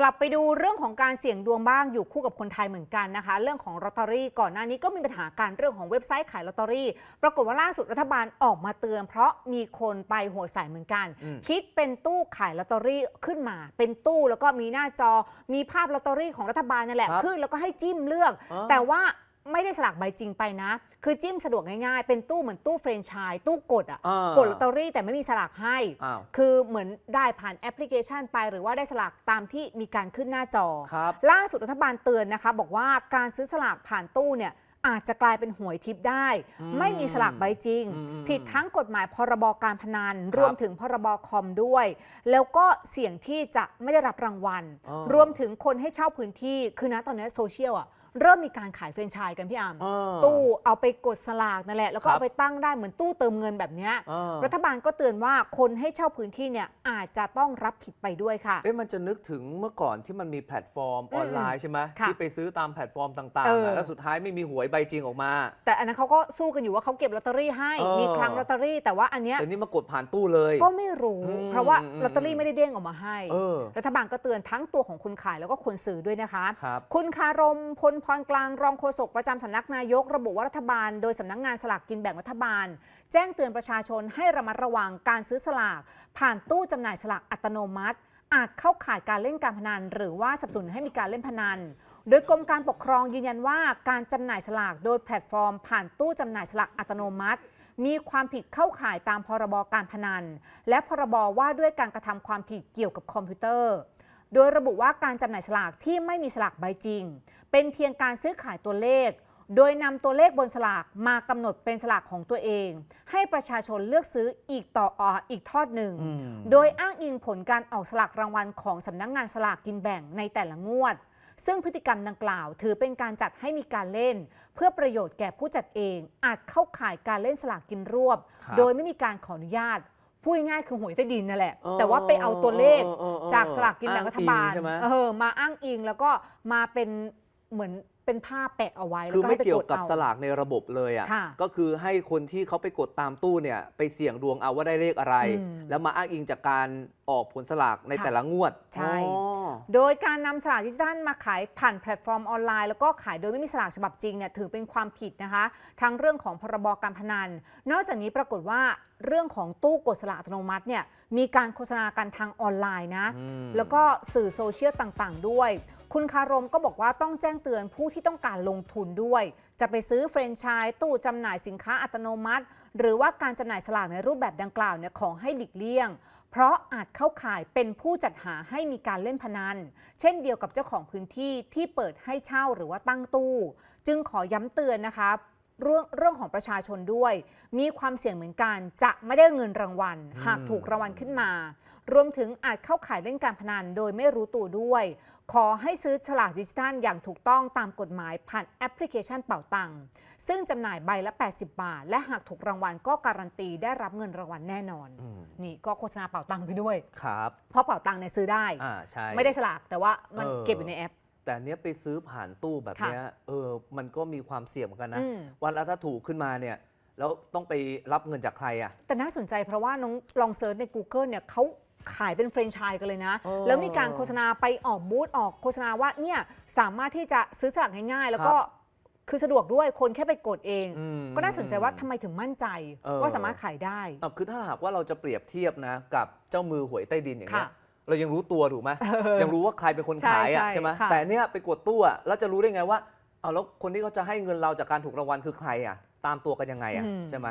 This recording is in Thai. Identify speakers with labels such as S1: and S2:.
S1: สลับไปดูเรื่องของการเสี่ยงดวงบ้างอยู่คู่กับคนไทยเหมือนกันนะคะ เรื่องของลอตเตอรี่ก่อนหน้านี้ก็มีปัญหาการเรื่องของเว็บไซต์ขายลอตเตอรี่ ปรากฏว่าล่าสุดรัฐบาลออกมาเตือน เพราะมีคนไปหัวใส่เหมือนกัน
S2: อืม
S1: คิดเป็นตู้ขายลอตเตอรี่ขึ้นมา เป็นตู้แล้วก็มีหน้าจอมีภาพลอตเตอรี่ของรัฐบาลนั่นแหละ
S2: ครับ
S1: ขึ้นแล้วก็ให้จิ้มเลือก
S2: อ๋อ
S1: แต่ว่า ไม่ได้สลากใบจริงไปนะ คือจิ้มสะดวกง่ายๆ เป็นตู้เหมือนตู้เฟรนไชส์ตู้กดอะ
S2: อ่าก
S1: ดลอตเตอรี่แต่ไม่มีสลากให้
S2: อ้าว
S1: คือเหมือนได้ผ่านแอปพลิเคชันไป หรือว่าได้สลากตามที่มีการขึ้นหน้าจอ
S2: ครับ
S1: ล่าสุดรัฐบาลเตือนนะคะ บอกว่าการซื้อสลากผ่านตู้เนี่ยอาจจะกลายเป็นหวยทิพย์ได้
S2: อืม
S1: ไม่มีสลากใบจริง
S2: อืม
S1: ผิดทั้งกฎหมายพรบการพนัน
S2: ครับ
S1: รวมถึงพรบคอมด้วย แล้วก็เสี่ยงที่จะไม่ได้รับรางวัล
S2: อ๋อ
S1: รวมถึงคนให้เช่าพื้นที่คือนะตอนนี้โซเชียลอะ เริ่มมีการขายเฟรนไชส์กันพี่อาม
S2: อ่า
S1: ตู้เอาไปกดสลากนั่นแหละ แล้วก็
S2: ครับ
S1: เอาไปตั้งได้เหมือนตู้เติมเงินแบบเนี้ย
S2: อ่า
S1: รัฐบาลก็เตือนว่าคนให้เช่าพื้นที่เนี่ยอาจจะต้องรับผิดไปด้วยค่ะ
S2: เอ๊ะมันจะนึกถึงเมื่อก่อนที่มันมีแพลตฟอร์ม
S1: อืม
S2: ออนไลน์ใช่ไหม
S1: ค่ะ
S2: ที่ไปซื้อตามแพลตฟอร์มต่าง
S1: เอ
S2: ๆ
S1: อ
S2: อะแล้วสุดท้ายไม่มีหวยใบจริงออกมา
S1: แต่อันนั้นเขาก็สู้กันอยู่ว่าเขาเก็บลอตเตอรี่ให้
S2: เออ
S1: มีคลังลอตเตอรี่ แต่ว่าอันเนี้ย
S2: แต่นี่มากดผ่านตู้เลย
S1: ก็ไม่รู้
S2: อืม
S1: เพราะว่า
S2: อืม
S1: ลอตเตอรี่ไม่ได้เด้งออกมาให้
S2: เออ
S1: รัฐบาลก็เตือนทั้งตัวของคนขายแล้วก็คนซื้อด้วยนะคะ
S2: ครับ
S1: คุณคารมพลพรกลางรองโฆษกประจำสำนักนายก ระบุว่ารัฐบาล โดยสำนักงานสลากกินแบ่งรัฐบาล แจ้งเตือนประชาชนให้ระมัดระวังการซื้อสลาก ผ่านตู้จำหน่ายสลากอัตโนมัติ อาจเข้าข่ายการเล่นการพนัน หรือว่าสนับสนุนให้มีการเล่นพนัน โดยกรมการปกครองยืนยันว่าการจำหน่ายสลากโดยแพลตฟอร์ม ผ่านตู้จำหน่ายสลากอัตโนมัติมีความผิดเข้าข่ายตามพรบการพนัน และพรบว่าด้วยการกระทำความผิดเกี่ยวกับคอมพิวเตอร์ โดยระบุว่าการจำหน่ายสลากที่ไม่มีสลากใบจริง เป็นเพียงการซื้อขายตัวเลข โดยนำตัวเลขบนสลากมากำหนดเป็นสลากของตัวเอง ให้ประชาชนเลือกซื้ออีกต่อออีกทอดหนึ่ง
S2: อืม
S1: โดยอ้างอิงผลการออกสลากรางวัลของสำนักงงานสลากกินแบ่งในแต่ละงวดซึ่งพฤติกรรมดังกล่าว ถือเป็นการจัดให้มีการเล่น เพื่อประโยชน์แก่ผู้จัดเอง อาจเข้าข่ายการเล่นสลากกินรวบ
S2: ครับ
S1: โดยไม่มีการขออนุญาต พูดง่ายๆคือหวยใต้ดินนั่นแหละ
S2: เออ
S1: แต่ว่าไปเอาตัวเลข
S2: เออเออเออ
S1: จากสลากกินแบ่งรัฐบาล
S2: อ้างอิงใช่ไหม
S1: เออมาอ้างอิงแล้วก็มาเป็นเหมือนเป็นภาพแปะเอาไว้แล้ว
S2: คือ
S1: ก็
S2: ไม่
S1: ให้ไป
S2: เกี่ย
S1: ก
S2: ว
S1: ด
S2: กับ
S1: เอา
S2: สลากในระบบเลยอะ
S1: ค่ะ
S2: ก็คือให้คนที่เขาไปกดตามตู้เนี่ยไปเสี่ยงดวงเอาว่าได้เลขอะไร
S1: อืม
S2: แล้วมาอ้างอิงจากการออกผลสลากใน
S1: ค่ะ
S2: แต่ละงวด
S1: ใช่
S2: อ๋อ
S1: โดยการนำสลากดิจิทัลมาขายผ่านแพลตฟอร์มออนไลน์แล้วก็ขายโดยไม่มีสลากฉบับจริงเนี่ยถือเป็นความผิดนะคะ ทั้งเรื่องของพรบการพนัน นอกจากนี้ปรากฏว่าเรื่องของตู้กดสลากอัตโนมัติเนี่ยมีการโฆษณากันทางออนไลน์นะ
S2: อืม
S1: แล้วก็สื่อโซเชียลต่างๆ ด้วย คุณคารมก็บอกว่าต้องแจ้งเตือนผู้ที่ต้องการลงทุนด้วย จะไปซื้อเฟรนไชส์ตู้จำหน่ายสินค้าอัตโนมัติ หรือว่าการจำหน่ายสลากในรูปแบบดังกล่าวเนี่ยของให้หลีกเลี่ยง เพราะอาจเข้าข่ายเป็นผู้จัดหาให้มีการเล่นพนัน เช่นเดียวกับเจ้าของพื้นที่ที่เปิดให้เช่าหรือว่าตั้งตู้ จึงขอย้ำเตือนนะคะ เรื่องเรื่องของประชาชนด้วย มีความเสี่ยงเหมือนกัน จะไม่ได้เงินรางวัล หากถูกรางวัลขึ้นมา รวมถึงอาจเข้าข่ายเล่นการพนันโดยไม่รู้ตัวด้วย ขอให้ซื้อฉลากดิจิทัลอย่างถูกต้องตามกฎหมายผ่านแอปพลิเคชันเป่าตังค์ซึ่งจำหน่ายใบละ 80 บาท และหากถูกรางวัลก็การันตีได้รับเงินรางวัลแน่นอน
S2: อืม
S1: นี่ก็โฆษณาเป่าตังค์ไปด้วย
S2: ครับ
S1: เพราะเป่าตังค์เนี่ยซื้อได้
S2: อ่าใช่
S1: ไม่ได้สลากแต่ว่ามัน
S2: เออ
S1: เก็บอยู่ในแอป
S2: แต่อันเนี้ยไปซื้อผ่านตู้แบบเนี้ยเออมันก็มีความเสี่ยงเหมือนกันนะ
S1: อืม
S2: วันละถ้าถูกขึ้นมาเนี่ยแล้วต้องไปรับเงินจากใครอะ
S1: แต่น่าสนใจเพราะว่าน้องลองเซิร์ชใน Google เนี่ยเขาขายเป็นแฟรนไชส์กันเลยนะ
S2: เออ
S1: แล้วมีการโฆษณาไปออกบูธออกโฆษณาว่าเนี่ยสามารถที่จะซื้อสลากง่ายๆ แล้วก็คือสะดวกด้วยคนแค่ไปกดเอง
S2: อืม
S1: ก็น่าสนใจว่าทำไมถึงมั่นใจ
S2: เออ
S1: ว่าสามารถขายได้
S2: อะคือถ้าหากว่าเราจะเปรียบเทียบนะกับเจ้ามือหวยใต้ดินอย่างเงี้ย
S1: ค่ะ
S2: เรายังรู้ตัวถูกไหมยังรู้ว่าใครเป็นคน
S1: ใช่
S2: ขายอะ
S1: ใช่
S2: ใช่ไหม
S1: ค่ะ
S2: แต่เนี้ยไปกดตู้อะแล้วจะรู้ได้ไงว่าเอาแล้วคนที่เขาจะให้เงินเราจากการถูกรางวัลคือใครอะ ตามตัวกันยังไงอะ
S1: อืม
S2: ใช่ไหม